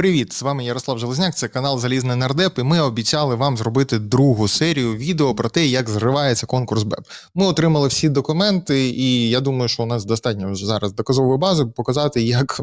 Привіт, з вами Ярослав Железняк, це канал Залізний Нардеп, і ми обіцяли вам зробити другу серію відео про те, як зривається конкурс БЕП. Ми отримали всі документи, і я думаю, що у нас достатньо вже зараз доказової бази показати, як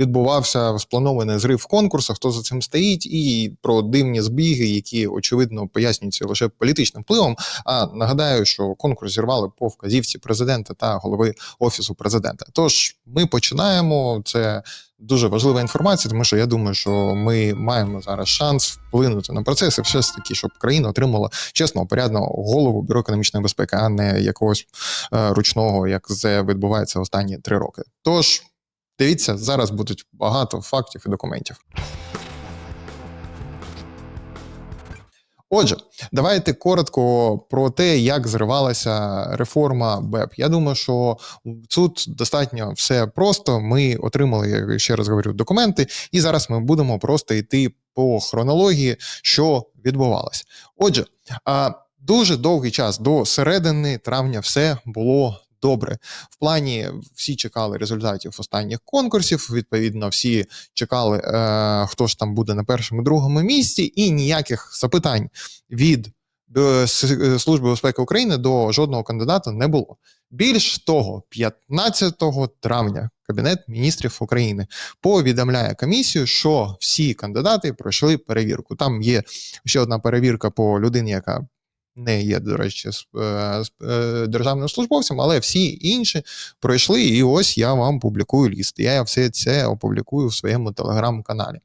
відбувався спланований зрив конкурсу, хто за цим стоїть, і про дивні збіги, які очевидно пояснюються лише політичним впливом. А нагадаю, що конкурс зірвали по вказівці президента та голови офісу президента. Тож ми починаємо це дуже важлива інформація, тому що я думаю, що ми маємо зараз шанс вплинути на процес і все ж таки, щоб країна отримала чесного, порядного голову бюро економічної безпеки, а не якогось е, ручного, як це відбувається останні три роки. Тож дивіться, зараз будуть багато фактів і документів. Отже, давайте коротко про те, як зривалася реформа БЕП. Я думаю, що тут достатньо все просто. Ми отримали, я ще раз говорю, документи, і зараз ми будемо просто йти по хронології, що відбувалося. Отже, дуже довгий час до середини травня все було. Добре, в плані всі чекали результатів останніх конкурсів. Відповідно, всі чекали, е, хто ж там буде на першому другому місці, і ніяких запитань від е, е, Служби безпеки України до жодного кандидата не було. Більш того, 15 травня Кабінет міністрів України повідомляє комісію, що всі кандидати пройшли перевірку. Там є ще одна перевірка по людині, яка не є, до речі, з- е, е, державним службовцем, але всі інші пройшли. І ось я вам публікую ліст. Я все це опублікую в своєму телеграм-каналі.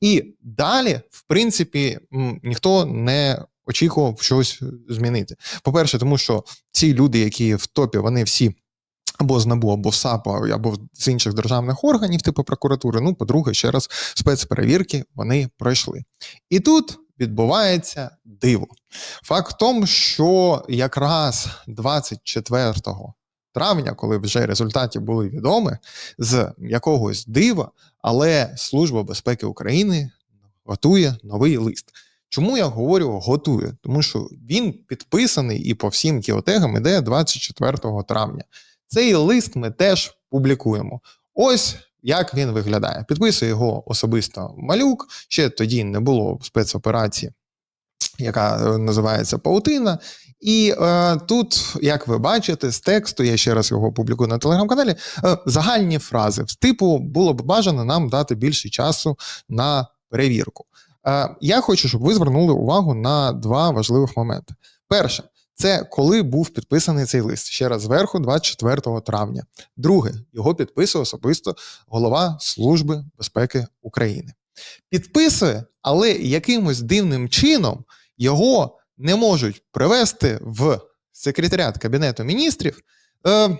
І далі, в принципі, ніхто не очікував щось змінити. По-перше, тому що ці люди, які в топі, вони всі. Або з НАБУ, або в САПу, або з інших державних органів, типу прокуратури. Ну, по-друге, ще раз, спецперевірки вони пройшли. І тут відбувається диво. Факт в тому, що якраз 24 травня, коли вже результати були відомі, з якогось дива, але Служба безпеки України готує новий лист. Чому я говорю готує? Тому що він підписаний і по всім кіотегам іде 24 травня. Цей лист ми теж публікуємо. Ось як він виглядає. Підписує його особисто малюк. Ще тоді не було спецоперації, яка е, називається Паутина. І е, тут, як ви бачите, з тексту, я ще раз його публікую на телеграм-каналі, е, загальні фрази. Типу, було б бажано нам дати більше часу на перевірку. Е, я хочу, щоб ви звернули увагу на два важливих моменти. Перше, це коли був підписаний цей лист. Ще раз зверху, 24 травня. Друге, його підписує особисто голова Служби безпеки України. Підписує, але якимось дивним чином його не можуть привести в секретаріат Кабінету міністрів е,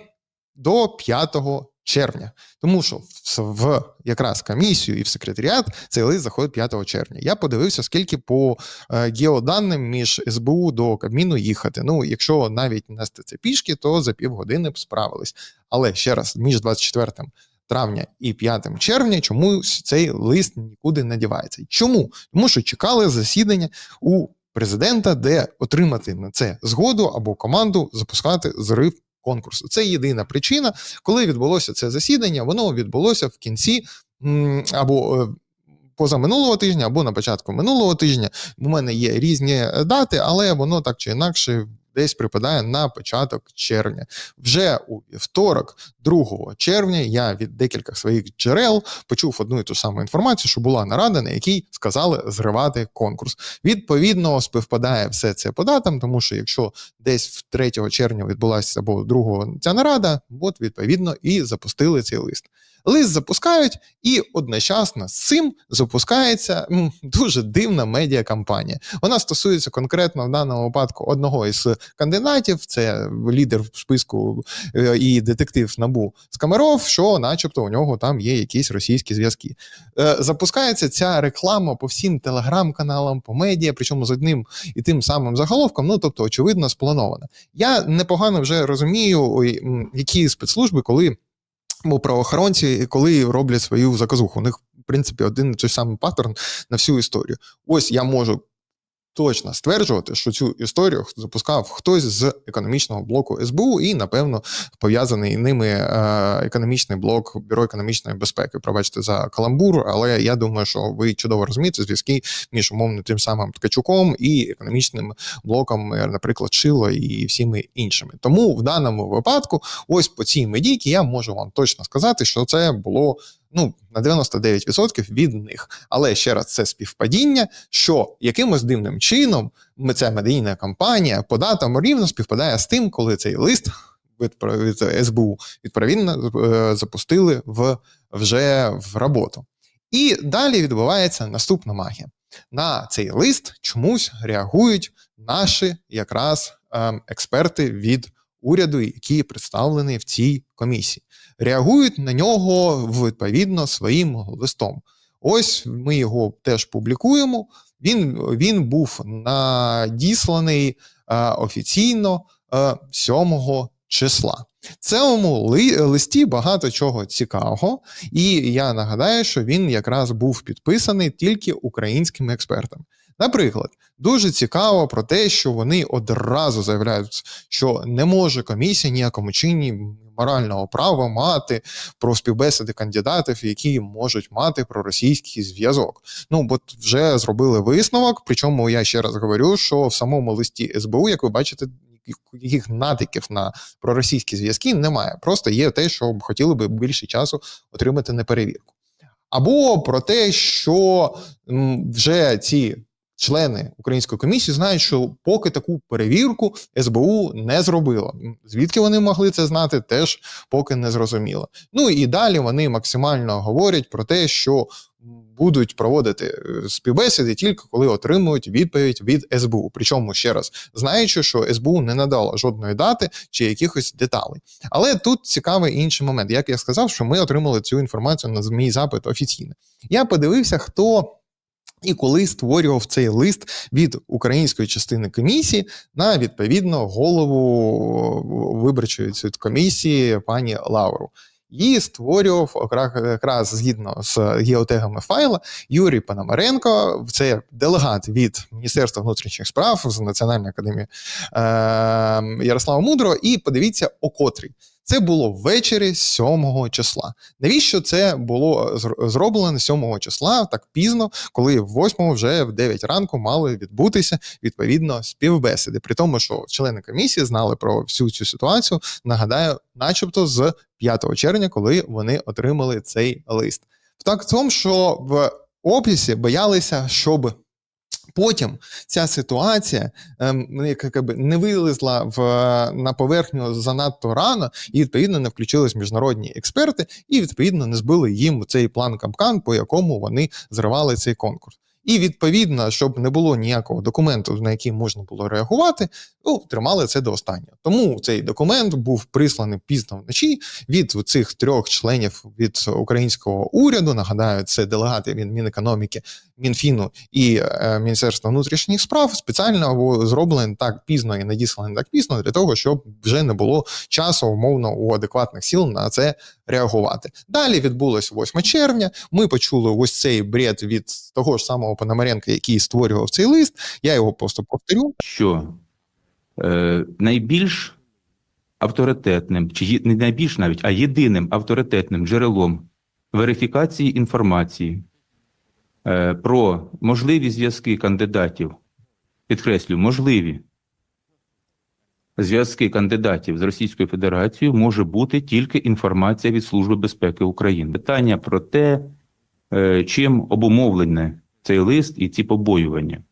до 5 червня. Тому що в, якраз комісію і в секретаріат цей лист заходить 5 червня. Я подивився, скільки по е, геоданим між СБУ до Кабміну їхати. Ну, якщо навіть нести це пішки, то за півгодини б справились. Але ще раз, між 24 травня і 5 червня чомусь цей лист нікуди не дівається. Чому? Тому що чекали засідання у президента, де отримати на це згоду або команду запускати зрив конкурсу. Це єдина причина, коли відбулося це засідання. Воно відбулося в кінці або. позаминулого Поза минулого тижня або на початку минулого тижня у мене є різні е, дати, але воно так чи інакше десь припадає на початок червня. Вже у вівторок, 2 червня, я від декількох своїх джерел почув одну і ту саму інформацію, що була нарада, на якій сказали зривати конкурс. Відповідно, співпадає все це по датам, тому що якщо десь в 3 червня відбулася або 2 ця нарада, от відповідно і запустили цей лист. Лист запускають, і одночасно з цим запускається дуже дивна медіакампанія. Вона стосується конкретно в даному випадку одного із кандидатів. Це лідер в списку е, і детектив Набу Скамеров, що, начебто, у нього там є якісь російські зв'язки. Е, Запускається ця реклама по всім телеграм-каналам, по медіа, причому з одним і тим самим заголовком. Ну тобто, очевидно, спланована. Я непогано вже розумію, які спецслужби, коли або правоохоронці, коли роблять свою заказуху. У них, в принципі, один той самий паттерн на всю історію. Ось я можу точно стверджувати, що цю історію запускав хтось з економічного блоку СБУ, і напевно пов'язаний ними е, економічний блок бюро економічної безпеки. Пробачте за каламбур, але я думаю, що ви чудово розумієте зв'язки між умовно тим самим Ткачуком і економічним блоком, е, наприклад, Шило і всіми іншими. Тому в даному випадку, ось по цій медійці я можу вам точно сказати, що це було ну на 99% від них. Але ще раз це співпадіння, що якимось дивним чином ця медійна кампанія по датам рівно співпадає з тим, коли цей лист від СБУ відповідно е, запустили в вже в роботу. І далі відбувається наступна магія. На цей лист чомусь реагують наші якраз ем, експерти від уряду, які представлені в цій комісії реагують на нього відповідно своїм листом. Ось ми його теж публікуємо. Він він був надісланий е, офіційно е, 7 числа. Цьому ли, листі багато чого цікавого, і я нагадаю, що він якраз був підписаний тільки українськими експертами. Наприклад, дуже цікаво про те, що вони одразу заявляють, що не може комісія ніякому чині морального права мати про співбесіди кандидатів, які можуть мати проросійський зв'язок. Ну бо вже зробили висновок. Причому я ще раз говорю, що в самому листі СБУ, як ви бачите, яких натяків на проросійські зв'язки немає. Просто є те, що хотіли би більше часу отримати на перевірку. Або про те, що вже ці члени української комісії знають, що поки таку перевірку СБУ не зробила. Звідки вони могли це знати, теж поки не зрозуміло. Ну і далі вони максимально говорять про те, що будуть проводити е, співбесіди тільки коли отримують відповідь від СБУ. Причому ще раз знаючи, що СБУ не надала жодної дати чи якихось деталей. Але тут цікавий інший момент. Як я сказав, що ми отримали цю інформацію на мій запит офіційно. Я подивився, хто. І коли створював цей лист від української частини комісії на відповідно голову виборчої комісії пані Лауру. Її створював якраз згідно з геотегами файла Юрій Пономаренко. Це делегат від Міністерства внутрішніх справ з Національної академії е, Ярослава Мудрого. І подивіться, о котрий. Це було ввечері 7 числа. Навіщо це було зроблено 7 числа так пізно, коли в 8 вже в 9 ранку мали відбутися відповідно співбесіди? При тому, що члени комісії знали про всю цю ситуацію. Нагадаю, начебто, з 5 червня, коли вони отримали цей лист. Так в тому, що в офісі боялися, щоб Потім ця ситуація ем, якби не вилізла в на поверхню занадто рано, і відповідно не включились міжнародні експерти, і відповідно не збили їм цей план капкан, по якому вони зривали цей конкурс. І відповідно, щоб не було ніякого документу, на який можна було реагувати, ну, тримали це до останнього. Тому цей документ був присланий пізно вночі від цих трьох членів від українського уряду. Нагадаю, це делегати від Мінекономіки, Мінфіну і е, Міністерства внутрішніх справ. Спеціально зроблені так пізно і надіслані так пізно для того, щоб вже не було часу умовно у адекватних сіл на це реагувати. Далі відбулось 8 червня. Ми почули ось цей бред від того ж самого Пономаренка, який створював цей лист. Я його просто повторю. Що е, найбільш авторитетним, чи не найбільш навіть, а єдиним авторитетним джерелом верифікації інформації е, про можливі зв'язки кандидатів, підкреслю, можливі зв'язки кандидатів з Російською Федерацією може бути тільки інформація від Служби безпеки України. Питання про те, е, чим обумовлене цей лист і ці побоювання.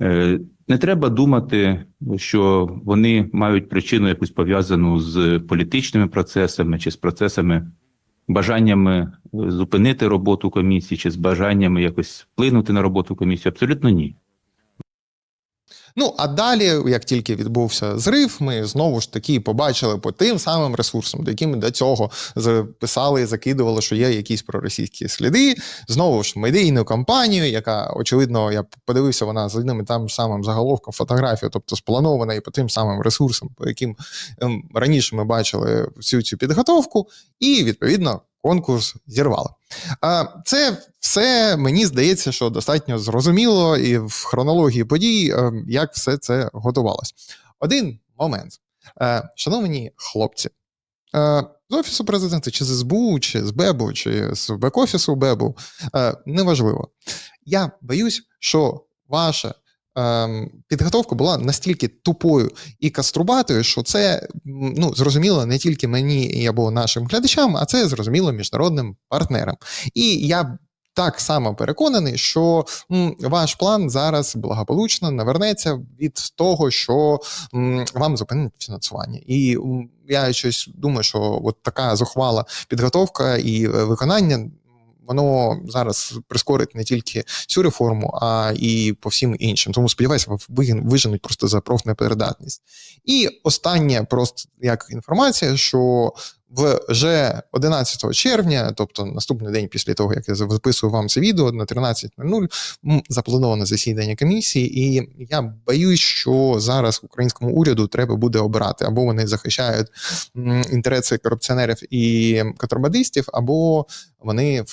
Е, не треба думати, що вони мають причину якусь пов'язану з політичними процесами чи з процесами, бажаннями зупинити роботу комісії, чи з бажаннями якось вплинути на роботу комісії. Абсолютно ні. Ну а далі, як тільки відбувся зрив, ми знову ж таки побачили по тим самим ресурсам, до якими до цього записали і закидували, що є якісь проросійські сліди. Знову ж медійну кампанію, яка очевидно, я подивився, вона з одним і там самим заголовком фотографію, тобто спланована і по тим самим ресурсам, по яким ем, раніше ми бачили всю цю підготовку, і відповідно конкурс зірвали. А це все мені здається, що достатньо зрозуміло і в хронології подій, е, як все це готувалось. Один момент. Е, Шановні хлопці, е, з офісу президента, чи з СБУ, чи з БЕБу, чи з бек-офісу БЕБу, неважливо. Я боюсь, що ваша ем, підготовка була настільки тупою і каструбатою, що це ну, зрозуміло не тільки мені або нашим глядачам, а це зрозуміло міжнародним партнерам. І я так само переконаний, що ваш план зараз благополучно навернеться від того, що вам зупинить фінансування. І я щось думаю, що от така зухвала підготовка і е, виконання. Воно зараз прискорить не тільки цю реформу, а і по всім іншим. Тому сподіваюся, ви виженуть просто за профнепередатність. І останнє, просто як інформація, що вже 11 червня, тобто наступний день після того, як я записую вам це відео на 13.00, м, заплановане засідання комісії, і я боюсь, що зараз українському уряду треба буде обирати. Або вони захищають інтереси корупціонерів і контрабандистів, або вони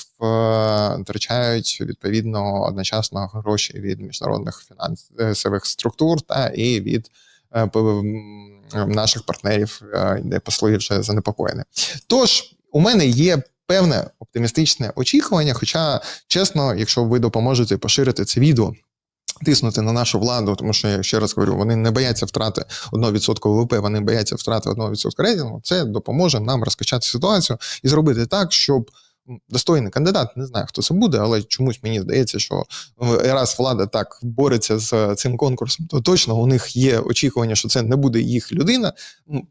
втрачають відповідно одночасно гроші від міжнародних фінансових структур та і від е, наших партнерів, е, де посли вже занепокоєні. Тож у мене є. Певне оптимістичне очікування. Хоча, чесно, якщо ви допоможете поширити це відео, тиснути на нашу владу, тому що я ще раз говорю, вони не бояться втрати 1% ВВП, вони бояться втрати 1% рейтингу. Це допоможе нам розкачати ситуацію і зробити так, щоб достойний кандидат, не знаю, хто це буде, але чомусь мені здається, що е, раз влада так бореться з цим конкурсом, то точно у них є очікування, що це не буде їх людина,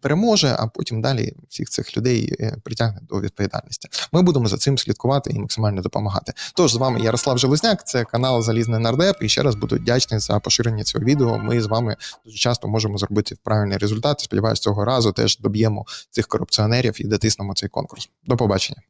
переможе, а потім далі всіх цих людей е, притягне до відповідальності. Ми будемо за цим слідкувати і максимально допомагати. Тож з вами Ярослав Железняк, це канал Залізний Нардеп. І ще раз буду вдячний за поширення цього відео. Ми з вами дуже часто можемо зробити правильний результат. Сподіваюсь, цього разу теж доб'ємо цих корупціонерів і дотиснемо цей конкурс. До побачення.